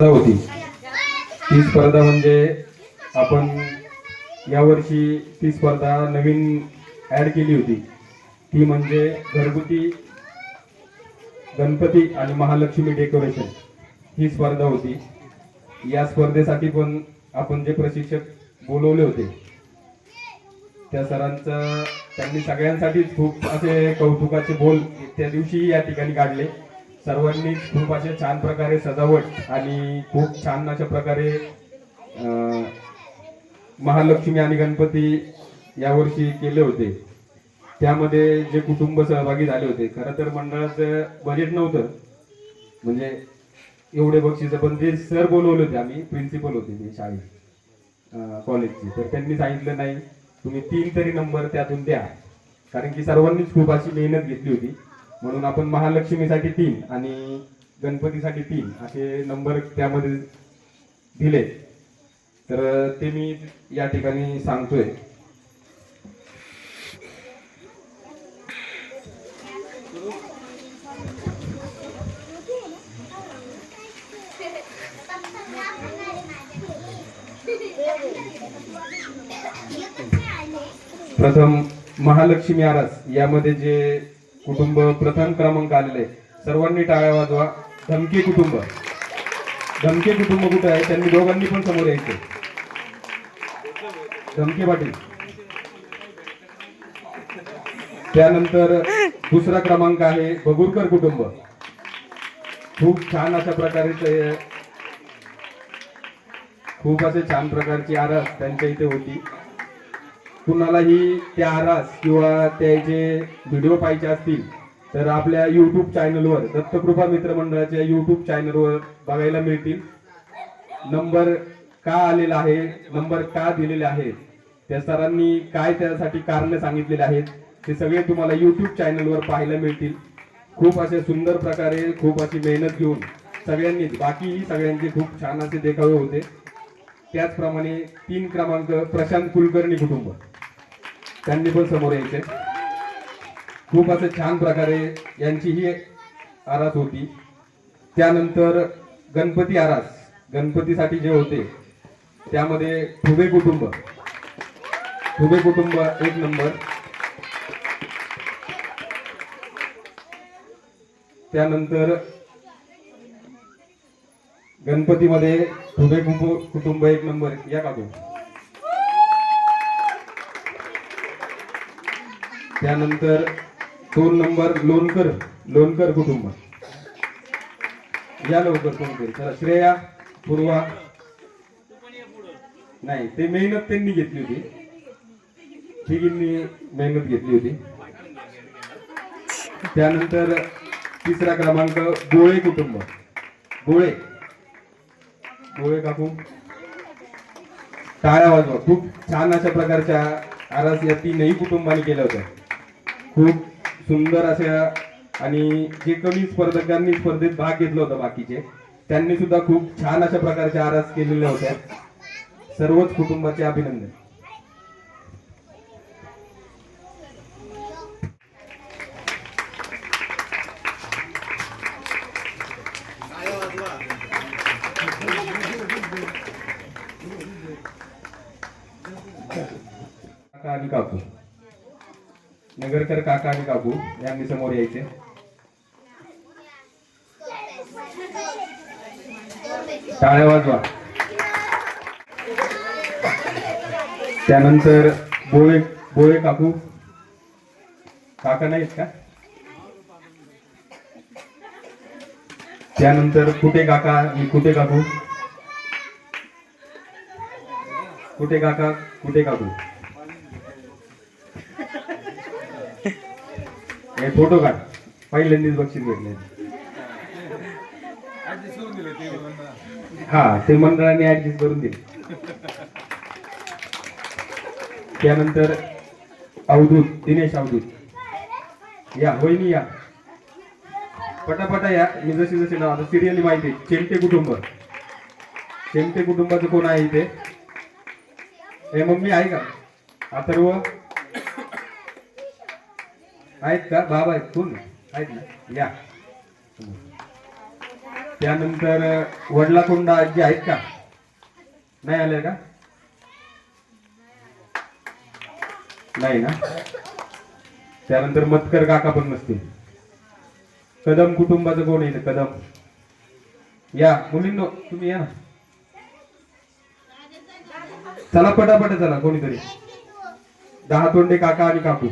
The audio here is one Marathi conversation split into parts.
स्पर्धा होती. ती स्पर्धा म्हणजे आपण यावर्षी ती स्पर्धा नवीन ऍड केली होती. ती म्हणजे घरगुती गणपती आणि महालक्ष्मी डेकोरेशन ही स्पर्धा होती. या स्पर्धेसाठी पण आपण जे प्रशिक्षक बोलवले होते त्या सरांचं त्यांनी सगळ्यांसाठीच खूप असे कौतुकाचे बोल त्या दिवशी या ठिकाणी काढले. सर्वांनी खूप असे छान प्रकारे सजावट आणि खूप छान अशा प्रकारे महालक्ष्मी आणि गणपती यावर्षी केले होते. त्यामध्ये जे कुटुंब सहभागी झाले होते खरं तर मंडळाचं बजेट नव्हतं. म्हणजे एवढे बक्षीस पण जे सर बोलवले होते आम्ही प्रिन्सिपल होते मी शाळेत कॉलेजची कॉलेजचे तर त्यांनी सांगितलं नाही तुम्ही तीन तरी नंबर त्यातून द्या. कारण की सर्वांनीच खूप अशी मेहनत घेतली होती. म्हणून आपण महालक्ष्मीसाठी तीन आणि गणपतीसाठी तीन असे नंबर त्यामध्ये दिले. तर ते मी या ठिकाणी सांगतोय. प्रथम महालक्ष्मी आरस. यामध्ये जे कुटुंब प्रथम क्रमांक आलेले सर्वांनी टाळ्या वाजवा. धमकी कुटुंब. धमके कुटुंब कुठे आहे? त्यांनी दोघांनी पण समोर यायचे. धमकी पाटील. त्यानंतर दुसरा क्रमांक आहे बगुरकर कुटुंब. खूप छान अशा प्रकारे ते खूप असे छान प्रकारची आरास त्यांच्या इथे होती. कुणालाही त्या आरास किंवा त्याचे व्हिडिओ पाहिजे असतील तर आपल्या युट्यूब चॅनलवर दत्तकृपा मित्र मंडळाच्या युट्यूब चॅनलवर बघायला मिळतील. नंबर का आलेला आहे नंबर का दिलेले आहेत त्या सरांनी काय त्यासाठी कारण सांगितलेले आहेत ते सगळे तुम्हाला युट्यूब चॅनलवर पाहायला मिळतील. खूप असे सुंदर प्रकारे खूप अशी मेहनत घेऊन सगळ्यांनीच बाकीही सगळ्यांचे खूप छान असे देखावे होते. त्याचप्रमाणे तीन क्रमांक प्रशांत कुलकर्णी कुटुंब. त्यांनी पण समोर यायचे. खूप असं छान प्रकारे यांची ही आरास होती. त्यानंतर गणपती आरास गणपतीसाठी जे होते त्यामध्ये ठुबे कुटुंब. ठुबे कुटुंब एक नंबर. त्यानंतर गणपतीमध्ये ठुबे कुटुंब कुटुंब एक नंबर या काकू त्यानंतर दोन नंबर लोणकर लोणकर कुटुंब. या लवकर कोणते चला श्रेया पूर्वा. नाही ते मेहनत त्यांनी घेतली होती. तिघींनी मेहनत घेतली होती. त्यानंतर तिसरा क्रमांक गोळे कुटुंब. गोळे. गोळे काकू. टाळ्या वाजवा. खूप छान अशा प्रकारच्या आरास या तीनही कुटुंबाने केल्या होत्या. खूप सुंदर अशा आणि जे कमी स्पर्धकांनी स्पर्धेत भाग घेतला होता बाकीचे त्यांनी सुद्धा खूप छान अशा प्रकारच्या आरास केलेल्या होत्या सर्वच कुटुंबाचे अभिनंदन. आणि काकू. नगरकर काका आणि काकू यांनी समोर यायचे. टाळ्या वाजवा. त्यानंतर बोळे बोळे काकू. काका नाहीत का? त्यानंतर कुठे काका आणि कुठे काकू? कुठे काका कुठे काकू? हे फोटो काढ. पहिल्यांदाच बक्षीस भेटले. हा ते मंडळाने ऍडजस्ट करून दिले. त्यानंतर अवधूत दिनेश अवधूत. या वहिनी या. पटापटा या. मी जशी जशी नाव आता सिरियली माहिती आहे. चेमटे कुटुंब. चेमटे कुटुंबाचं कोण आहे इथे? हे मम्मी आहे का? अथर्व आहेत का? बाबा आहेत. कोण? आहेत ना? या. त्यानंतर वडलाकोंडा आजी आहेत का? नाही आले का? नाही ना? त्यानंतर मतकर काका पण नसतील. कदम कुटुंबाचं कोण येईल कदम. या. मुलींनो तुम्ही या चला पटापट चला कोणीतरी. दहा तोंडे काका आणि काकू.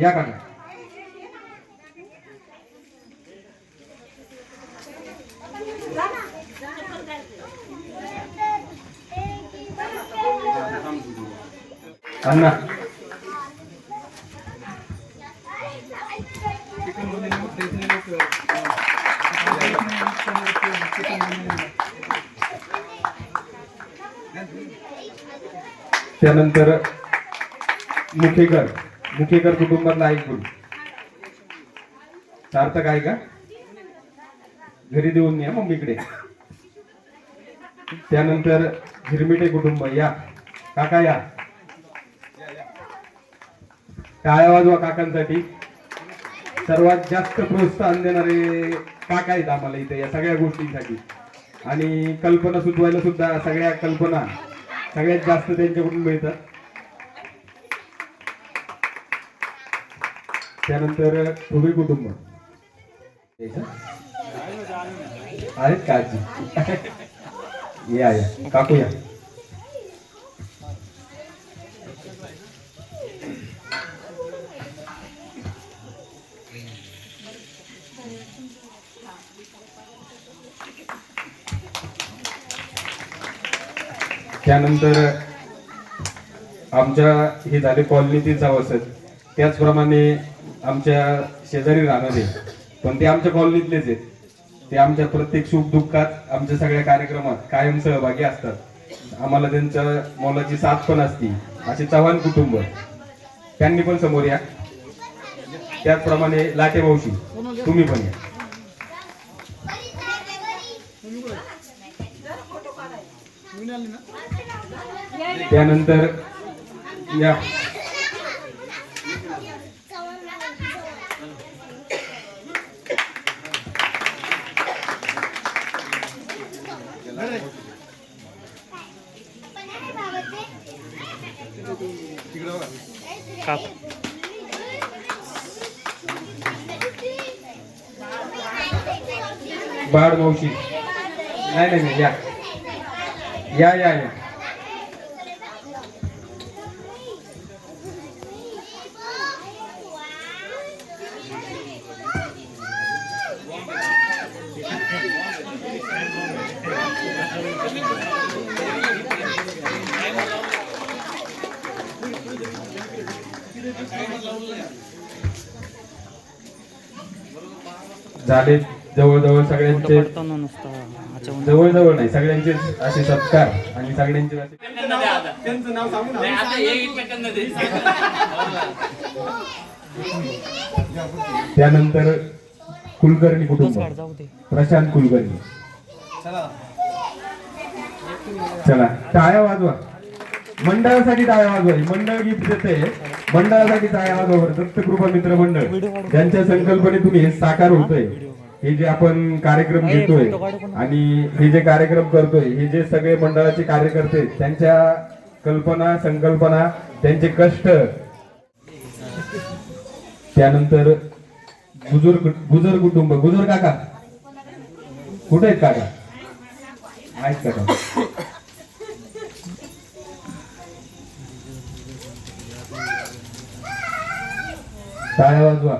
या काका अण्णा. त्यानंतर मुखेकर मुखेकर कुटुंबातला ऐकून सार्थक आहे का? घरी देऊन या मम्मीकडे त्यानंतर झिरमिटे कुटुंब या. काका या. टाळ्या वाजवा काकांसाठी. सर्वात जास्त प्रोत्साहन देणारे काका आहेत आम्हाला इथे या सगळ्या गोष्टींसाठी. आणि कल्पना सुचवायला सुद्धा सगळ्या कल्पना सगळ्यात जास्त त्यांच्याकडून मिळतात. त्यानंतर ठोबे कुटुंब. आहेत का आजी? या या काकू या त्यानंतर आमच्या हे झाले कॉलनीतील सभासद त्याचप्रमाणे आमच्या शेजारी राहणारे. पण ते आमच्या कॉलनीतलेच आहेत. ते आमच्या प्रत्येक सुख दुःखात आमच्या सगळ्या कार्यक्रमात कायम सहभागी असतात. आम्हाला त्यांच्या मोलाची साथ पण असती. असे चव्हाण कुटुंब. त्यांनी पण समोर या. त्याचप्रमाणे लाटे भाऊशी तुम्ही पण या. त्यानंतर या. बाळ मावशी नाही नाही नाही या या या या झाले जवळजवळ सगळ्यांचे जवळजवळ नाही सगळ्यांचे असे सत्कार आणि सगळ्यांचे त्यानंतर कुलकर्णी कुटुंब. प्रशांत कुलकर्णी. चला. टाळ्या वाजवा. मंडळासाठी टाळ्या वाजवा. मंडळ गिफ्ट देते. मंडळासाठी टाळ्या वाजवा बरं. दत्तकृपा मित्र मंडळ ज्यांच्या संकल्पनेतून हे साकार होतंय हे जे आपण कार्यक्रम घेतोय आणि हे जे कार्यक्रम करतोय हे जे सगळे मंडळाचे कार्यकर्ते त्यांच्या कल्पना संकल्पना त्यांचे कष्ट त्यानंतर गुजर गुजर कुटुंब गुजर काका? कुठे आहेत काका? आहेत काका. टाळ्या वाजवा?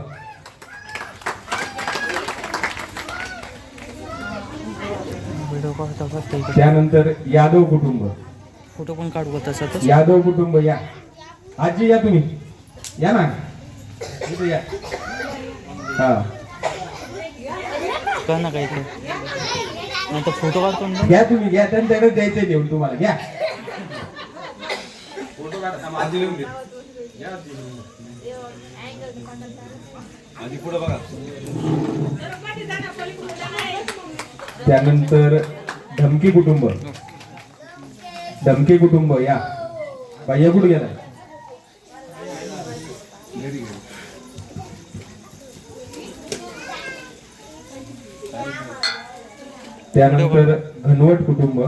त्यानंतर यादव कुटुंब. फोटो पण काढू तसं यादव कुटुंब या. आजी या तुम्ही. या ना. इथे या. हा. का ना नाही तर फोटो काढतो घ्या तुम्ही घ्या. त्यांच्याकडे द्यायचं घेऊन तुम्हाला. घ्या. त्यानंतर धमकी कुटुंब. धमकी कुटुंब या. बाह्य कुठे गेला त्यानंतर घनवट कुटुंब.